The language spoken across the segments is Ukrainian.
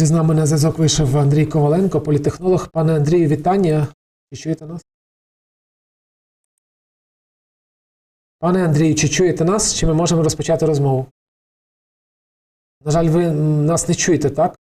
Отже, з нами на зв'язок вийшов Андрій Коваленко, політехнолог. Пане Андрію, вітання. Чи чуєте нас? Пане Андрію, чи чуєте нас? Чи ми можемо розпочати розмову? На жаль, ви нас не чуєте, так?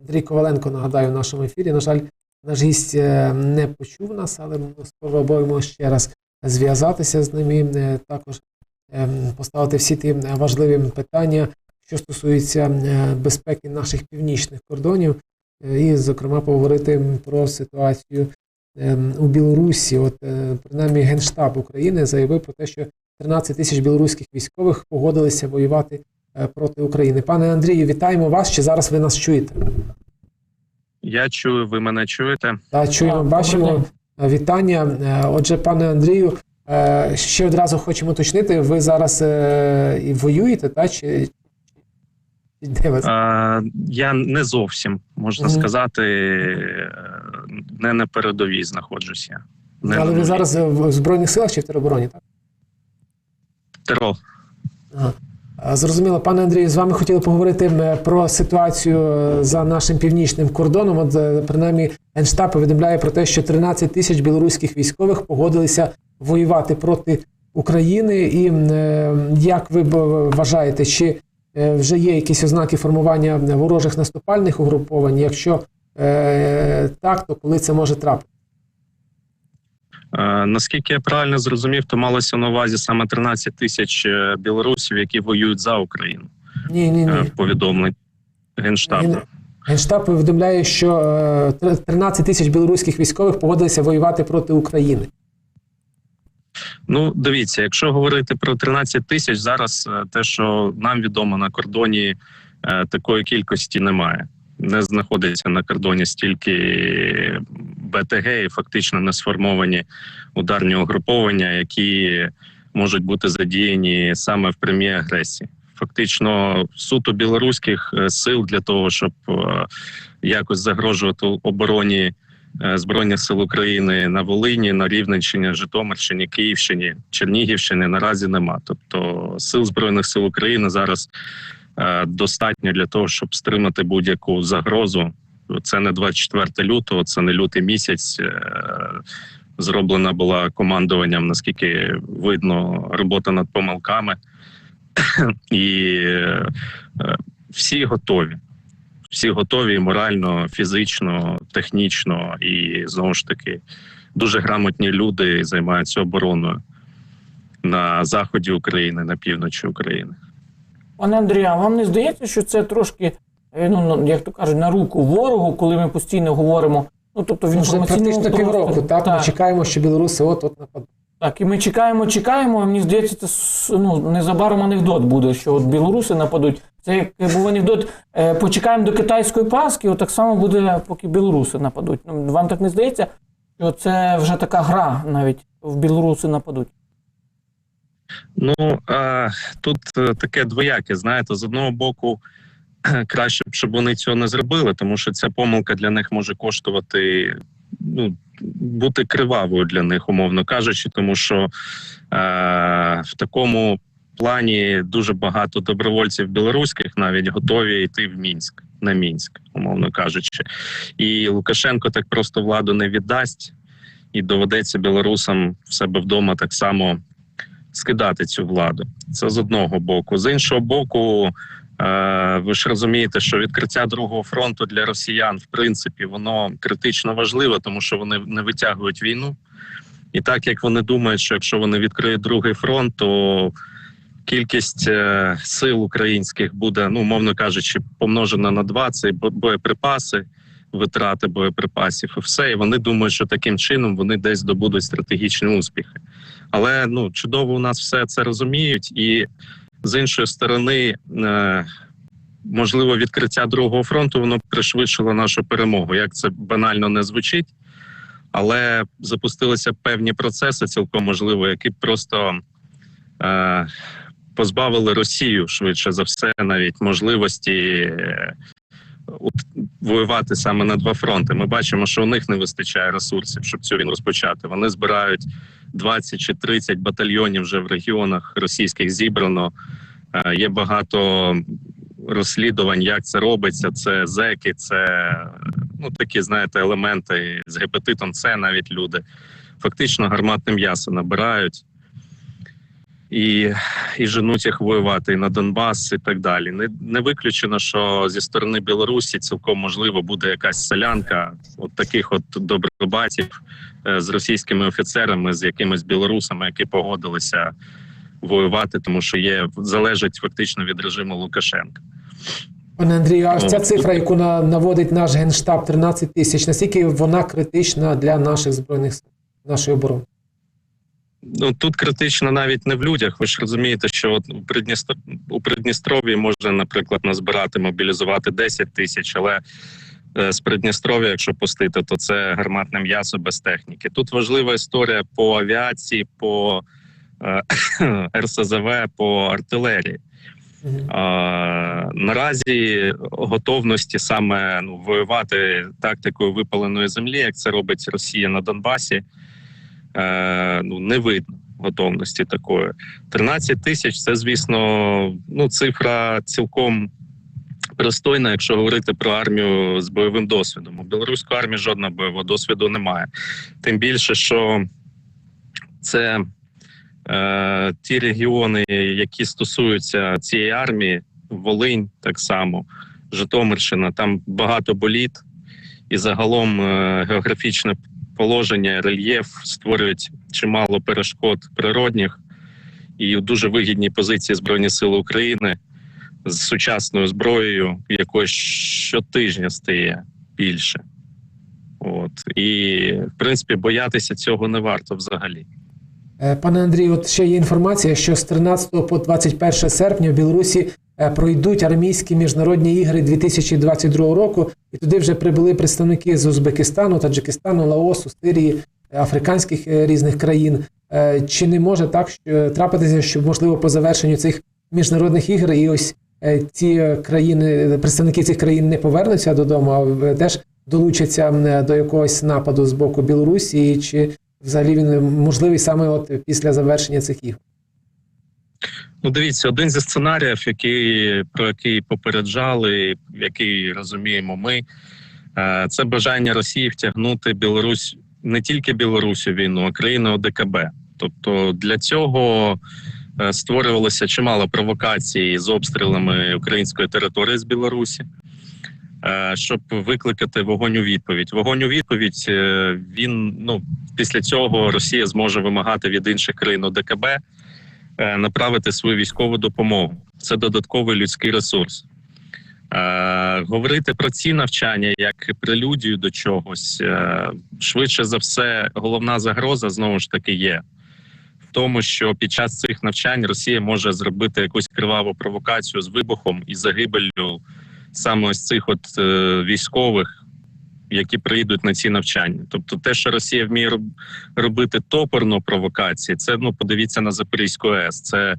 Андрій Коваленко, нагадаю, в нашому ефірі. На жаль, наш гість е, не почув нас, але ми спробуємо ще раз зв'язатися з ним і е, також ем, поставити всі ті важливі питання, що стосуються е, безпеки наших північних кордонів, е, і, зокрема, поговорити про ситуацію ем, у Білорусі. От е, принаймні Генштаб України заявив про те, що 13 тисяч білоруських військових погодилися воювати проти України. Пане Андрію, вітаємо вас. Чи зараз ви нас чуєте? Я чую, ви мене чуєте? Та чуємо, бачимо. Вітання. Отже, пане Андрію, ще одразу хочемо уточнити, ви зараз і воюєте, та чи де ви? Е, я не зовсім можна Мгм. сказати, е, не на передовій знаходжуся. Не Але ви зараз в Збройних силах чи в теробороні, так? Теро. Ага. Е, Зрозуміло, пане Андрію, з вами хотіли поговорити про ситуацію е, за нашим північним кордоном. От принаймні Генштаб повідомляє про те, що 13 тисяч білоруських військових погодилися воювати проти України. І як ви вважаєте, чи вже є якісь ознаки формування ворожих наступальних угруповань? Якщо е, так, то коли це може трапити? Е, наскільки я правильно зрозумів, то малося на увазі саме 13 тисяч е, білорусів, які воюють за Україну. Ні, ні, Е, ні. повідомлень Генштабу. Генштаб повідомляє, що е, 13 тисяч білоруських військових погодилися воювати проти України. Ну, дивіться, якщо говорити про 13 тисяч, зараз е, те, що нам відомо на кордоні, е, такої кількості немає. Не знаходиться на кордоні стільки БТГ і фактично не сформовані ударні угруповання, які можуть бути задіяні саме в прямій агресії. Фактично, суто білоруських е, сил для того, щоб якось загрожувати обороні Збройних сил України на Волині, на Рівненщині, Житомирщині, Київщині, Чернігівщині наразі нема. Тобто сил збройних сил України зараз е, достатньо для того, щоб стримати будь-яку загрозу. Це не 24 лютого, це не лютий місяць. Е, Зроблена була командуванням, наскільки видно, робота над помилками, і е, е, всі готові всі готові морально, фізично, технічно і знову ж таки дуже грамотні люди займаються обороною на заході України, на півночі України. Пане Андрію, а вам не здається, що це трошки, е, ну ну, як то кажуть, на руку ворогу, коли ми постійно говоримо. Ну тобто в Вже інформаційному практично півроку, просторі. так? Ми чекаємо, що білоруси от от нападуть. так, і ми чекаємо, чекаємо. А мені здається, це ну незабаром анекдот буде, що от білоруси нападуть. Це як був анекдот. Почекаємо до китайської Пасхи, от так само буде, поки білоруси нападуть. Ну, вам так не здається, що це вже така гра навіть в білоруси нападуть. Ну е, тут е, таке двояке. Знаєте, з одного боку, краще б, щоб вони цього не зробили, тому що ця помилка для них може коштувати. Ну, бути кривавою для них, умовно кажучи, тому що е, в такому плані дуже багато добровольців білоруських навіть готові йти в Мінськ на Мінськ, умовно кажучи, і Лукашенко так просто владу не віддасть, і доведеться білорусам в себе вдома так само скидати цю владу. Це з одного боку. З іншого боку, е, ви ж розумієте, що відкриття другого фронту для росіян, в принципі, воно критично важливе, тому що вони не витягують війну. І так як вони думають, що якщо вони відкриють другий фронт, то кількість е, сил українських буде, ну мовно кажучи, помножена на два. Це боєприпаси, витрати боєприпасів і все. І вони думають, що таким чином вони десь здобудуть стратегічні успіхи. Але ну чудово у нас все це розуміють, і з іншої сторони, е, можливо, відкриття другого фронту воно пришвидшило нашу перемогу. Як це банально не звучить, але запустилися певні процеси, цілком можливо, які просто е, позбавили Росію швидше за все, навіть можливості. Е, Воювати саме на два фронти. Ми бачимо, що у них не вистачає ресурсів, щоб цю війну розпочати. Вони збирають 20 чи 30 батальйонів вже в регіонах російських зібрано. Е, Є багато розслідувань, як це робиться. Це зеки, це ну такі, знаєте, елементи з гепатитом. С навіть люди фактично гарматне м'ясо набирають і, і женуть їх воювати і на Донбас, і так далі. Не, не виключено, що зі сторони Білорусі цілком можливо буде якась селянка, от таких от добробатів е, з російськими офіцерами, з якимись білорусами, які погодилися воювати, тому що є залежить фактично від режиму Лукашенка. Пане Андрію, а ця Ну, цифра, яку на- наводить наш генштаб 13 тисяч, наскільки вона критична для наших збройних сил, нашої оборони? Ну тут критично навіть не в людях. Ви ж розумієте, що от у Придністр... у Придністров'ї можна, наприклад, назбирати мобілізувати 10 тисяч, але е, з Придністров'я, якщо пустити, то це гарматне м'ясо без техніки. Тут важлива історія по авіації, по е, РСЗВ, по артилерії. А, наразі готовності саме ну, воювати тактикою випаленої землі, як це робить Росія на Донбасі, е, ну не видно готовності такої. 13 тисяч це, звісно, ну цифра цілком пристойна, якщо говорити про армію з бойовим досвідом. У білоруської армії жодного бойового досвіду немає. Тим більше, що це е, ті регіони, які стосуються цієї армії, Волинь так само, Житомирщина, там багато боліт, і загалом е, географічне положення, рельєф створюють чимало перешкод природних і дуже вигідній позиції Збройні Сили України з сучасною зброєю, якої щотижня стає більше. От і в принципі боятися цього не варто взагалі. Е, Пане Андрію, от ще є інформація, що з 13 по 21 серпня в Білорусі пройдуть армійські міжнародні ігри 2022 року, і туди вже прибули представники з Узбекистану, Таджикистану, Лаосу, Сирії, е, африканських е, різних країн. Е, Чи не може так трапитися, що можливо по завершенню цих міжнародних ігор і ось е, ці е, країни, представники цих країн не повернуться додому, а е, теж долучаться е, до якогось нападу з боку Білорусі, чи взагалі він можливий саме от після завершення цих ігор. Ну, дивіться, один зі сценаріїв, який про який попереджали, який розуміємо ми, е, це бажання Росії втягнути Білорусь не тільки Білорусь у війну, а країну ОДКБ. Тобто для цього е, створювалося чимало провокацій з обстрілами української території з Білорусі. е, Щоб викликати вогонь у відповідь, вогонь у відповідь він ну після цього Росія зможе вимагати від інших країн ОДКБ направити свою військову допомогу. Це додатковий людський ресурс. Е, говорити про ці навчання як прелюдію до чогось, е, швидше за все, головна загроза знову ж таки є в тому, що під час цих навчань Росія може зробити якусь криваву провокацію з вибухом і загибелью саме ось цих от е, військових, які прийдуть на ці навчання. Тобто, те, що Росія вміє робити топорно провокації, це ну подивіться на Запорізьку АЕС. Це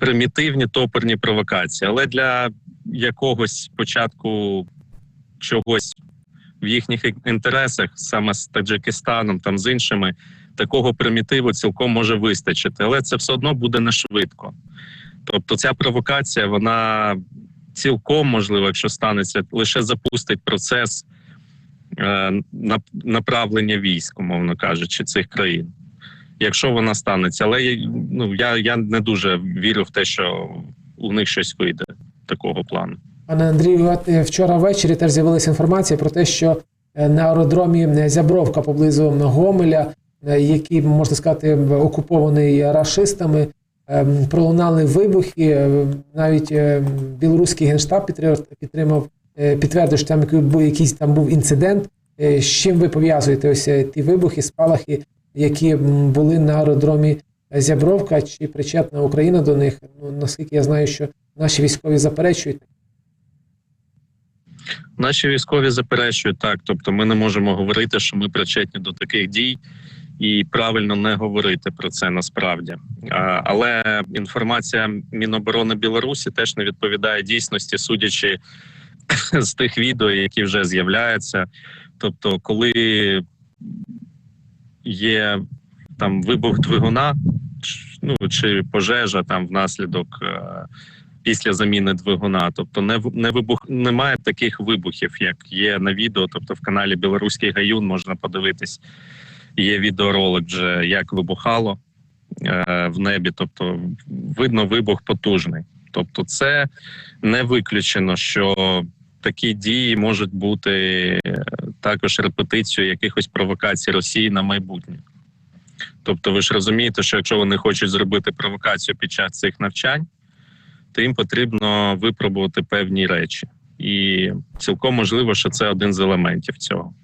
примітивні топорні провокації, але для якогось початку чогось в їхніх інтересах, саме з Таджикистаном, там з іншими, такого примітиву цілком може вистачити, але це все одно буде не швидко. Тобто, ця провокація, вона цілком можливо, якщо станеться, лише запустить процес направлення військ, умовно кажучи, цих країн. Якщо вона станеться, але ну я, я не дуже вірю в те, що у них щось вийде такого плану. Пане Андрію, е, вчора ввечері теж з'явилася інформація про те, що е, на аеродромі е, Зябровка поблизу Гомеля, е, який можна сказати окупований рашистами, пролунали вибухи. Е, Навіть е, білоруський генштаб підтримав, е, підтвердив, що там був- якийсь там був інцидент. Е, З чим ви пов'язуєте ось е, ті вибухи, спалахи, які були на аеродромі Зябровка? Чи причетна Україна до них? Ну наскільки я знаю, що наші військові заперечують. Наші військові заперечують так. Тобто, ми не можемо говорити, що ми причетні до таких дій, і правильно не говорити про це насправді. Але інформація Міноборони Білорусі теж не відповідає дійсності, судячи з тих відео, які вже з'являються. Тобто, коли є там вибух двигуна, ну чи пожежа там внаслідок е, після заміни двигуна. Тобто, не не вибух немає таких вибухів, як є на відео. Тобто, в каналі Білоруський Гаюн можна подивитись. Є відеоролик, вже як вибухало е, в небі. Тобто, видно вибух потужний. Тобто, це не виключено, що такі дії можуть бути е, також репетицією якихось провокацій Росії на майбутнє. Тобто, ви ж розумієте, що якщо вони хочуть зробити провокацію під час цих навчань, то їм потрібно випробувати певні речі. І цілком можливо, що це один з елементів цього.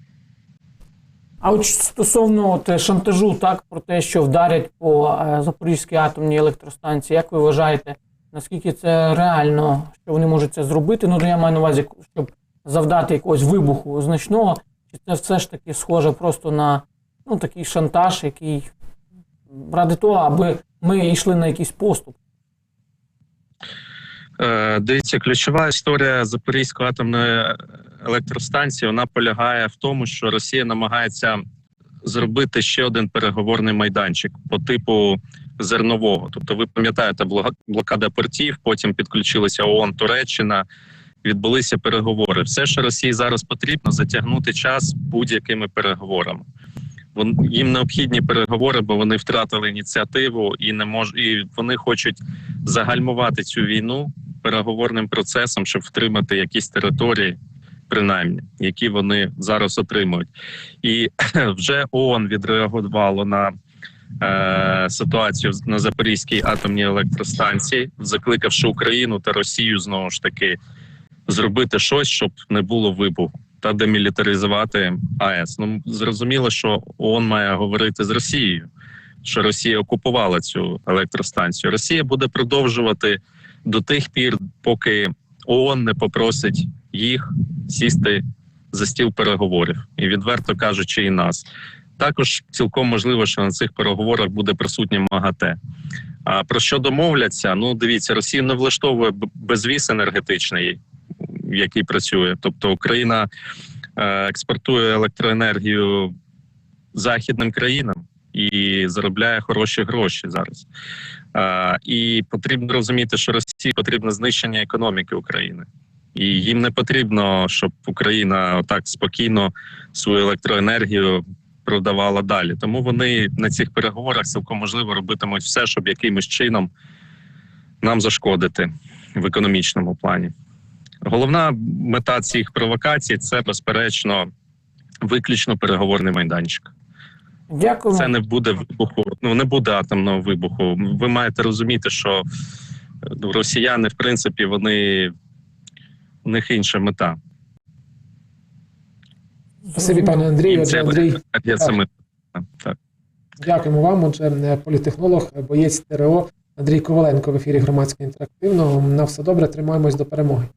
А от стосовно от, е, шантажу, так, про те, що вдарять по е, Запорізькій атомній електростанції, як ви вважаєте, наскільки це реально, що вони можуть це зробити? Ну, я маю на увазі, щоб завдати якогось вибуху значного, чи це все ж таки схоже просто на ну, такий шантаж, який ради того, аби ми йшли на якийсь поступ? Е, дивіться, ключова історія Запорізької атомної електростанції вона полягає в тому, що Росія намагається зробити ще один переговорний майданчик по типу зернового. Тобто, ви пам'ятаєте, блокада портів, потім підключилися ООН, Туреччина. Відбулися переговори. Все, що Росії зараз потрібно, затягнути час будь-якими переговорами. Вон їм необхідні переговори, бо вони втратили ініціативу і не мож, і вони хочуть загальмувати цю війну переговорним процесом, щоб втримати якісь території, принаймні, які вони зараз отримують. І вже ООН відреагувало на е, ситуацію на Запорізькій атомній електростанції, закликавши Україну та Росію знову ж таки зробити щось, щоб не було вибуху. Та демілітаризувати АЕС. Ну зрозуміло, що ООН має говорити з Росією, що Росія окупувала цю електростанцію. Росія буде продовжувати до тих пір, поки ООН не попросить їх сісти за стіл переговорів, і відверто кажучи, і нас також цілком можливо, що на цих переговорах буде присутнє МАГАТЕ. А про що домовляться? Ну, дивіться, Росію не влаштовує безвіз енергетичний, який працює. Тобто Україна е, експортує електроенергію західним країнам і заробляє хороші гроші зараз. Е, і потрібно розуміти, що Росії потрібно знищення економіки України. І їм не потрібно, щоб Україна так спокійно свою електроенергію продавала далі. Тому вони на цих переговорах цілком можливо робитимуть все, щоб якимось чином нам зашкодити в економічному плані. Головна мета цих провокацій це безперечно виключно переговорний майданчик. Дякую. Це не буде вибуху, ну не буде атомного вибуху. Ви маєте розуміти, що ну, росіяни, в принципі, вони у них інша мета. Спасибі, пане Андрію. Отже, Андрій, Я. Так. дякуємо вам. Отже, політехнолог, боєць ТРО Андрій Коваленко в ефірі громадського інтерактивного. На все добре, тримаємось до перемоги.